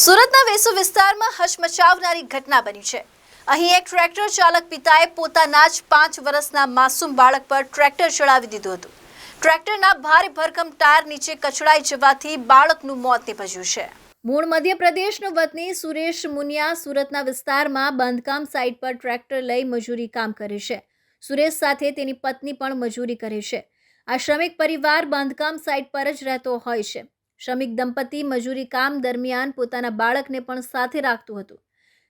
સુરતના વેસુ વિસ્તારમાં હચમચાવનારી ઘટના બની છે. અહીં એક ટ્રેક્ટર ચાલક પિતાએ પોતાના જ પાંચ વર્ષના માસૂમ બાળક પર ટ્રેક્ટર ચડાવી દીધું હતું. ટ્રેક્ટરના ભારે ભરકમ ટાયર નીચે કચડાઈ જવાથી બાળકનું મોત નીપજ્યું છે. મૂળ મધ્યપ્રદેશનો વતની સુરેશ મુનિયા સુરતના વિસ્તારમાં બાંધકામ સાઇટ પર ટ્રેક્ટર લઈ મજૂરી કામ કરે છે. સુરેશ સાથે તેની પત્ની પણ મજૂરી કરે છે. આ શ્રમિક પરિવાર બાંધકામ સાઇટ પર જ રહેતો હોય છે. શ્રમિક દંપતી મજૂરી કામ દરમિયાન પોતાના બાળકને પણ સાથે રાખતું હતું.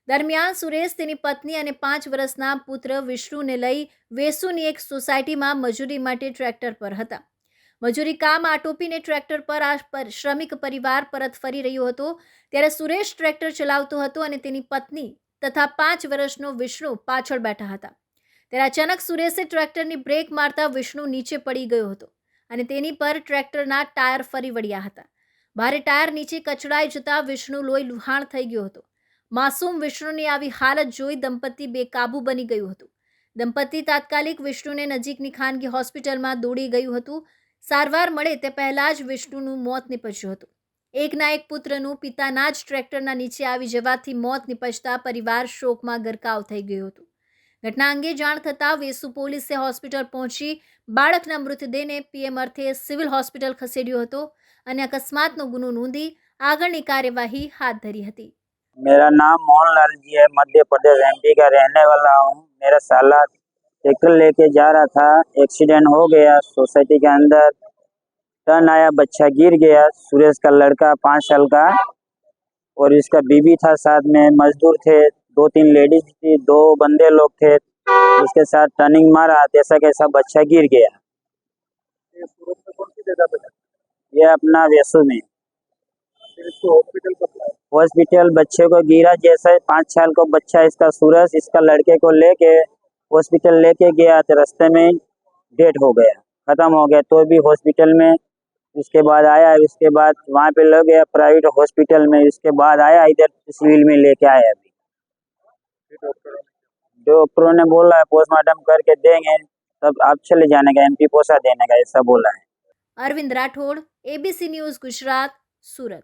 દરમિયાન સુરેશ તેની પત્ની અને પાંચ વર્ષના પુત્ર વિષ્ણુને લઈ વેસુની એક સોસાયટીમાં મજૂરી માટે ટ્રેક્ટર પર હતા. મજૂરી કામ આટોપીને ટ્રેક્ટર પર આ શ્રમિક પરિવાર પરત ફરી રહ્યો હતો. ત્યારે સુરેશ ટ્રેક્ટર ચલાવતો હતો અને તેની પત્ની તથા પાંચ વર્ષનો વિષ્ણુ પાછળ બેઠા હતા. ત્યારે અચાનક સુરેશે ટ્રેક્ટરની બ્રેક મારતા વિષ્ણુ નીચે પડી ગયો હતો અને તેની પર ટ્રેક્ટરના ટાયર ફરી વળ્યા હતા. ભારે ટાયર નીચે કચડાઈ જતા વિષ્ણુ લોહી લુહાણ થઈ ગયો હતો. માસૂમ વિષ્ણુની આવી હાલત જોઈ દંપતી બેકાબુ બની ગયું હતું. દંપતી તાત્કાલિક વિષ્ણુને નજીકની ખાનગી હોસ્પિટલમાં દોડી ગયું હતું. સારવાર મળે તે પહેલાં જ વિષ્ણુનું મોત નીપજ્યું હતું. એકના એક પુત્રનું પિતાના જ ટ્રેક્ટરના નીચે આવી જવાથી મોત નીપજતા પરિવાર શોકમાં ગરકાવ થઈ ગયું હતો. ઘટના અંગે જાણ થતાં વેસુ પોલીસે હોસ્પિટલ પહોંચી બાળકના મૃતદેહને પીએમ અર્થે સિવિલ હોસ્પિટલ ખસેડ્યો હતો અને અકસ્માતનો ગુનો નોંધી આગળની કાર્યવાહી હાથ ધરી હતી मेरा नाम मोहनलाल जी है मध्य प्रदेश एमपी का रहने वाला हूँ मेरा साला ट्रैक्टर लेके जा रहा था एक्सीडेंट हो गया सोसाइटी के अंदर टर्न आया बच्चा गिर गया सुरेश का लड़का पाँच साल का और इसका बीबी था साथ में मजदूर थे दो तीन लेडीज़ थी दो बंदे लोग थे उसके साथ टर्निंग मारा जैसा कैसा बच्चा गिर गया। ये अपना वेसु में। हॉस्पिटल बच्चे को गिरा जैसे पाँच साल को बच्चा इसका सूरज इसका लड़के को लेके हॉस्पिटल लेके गया तो रास्ते में डेड हो गया खत्म हो गया। तो भी हॉस्पिटल में उसके बाद आया उसके बाद वहाँ पे ले गया प्राइवेट हॉस्पिटल में उसके बाद आया इधर सिविल में लेके आया अभी। डॉक्टरों ने बोला है पोस्टमार्टम करके देंगे, तब आप चले जाने का एमपी पोसा देने का, ऐसा बोला है। Arvind Rathod ABC news Gujarat, Surat.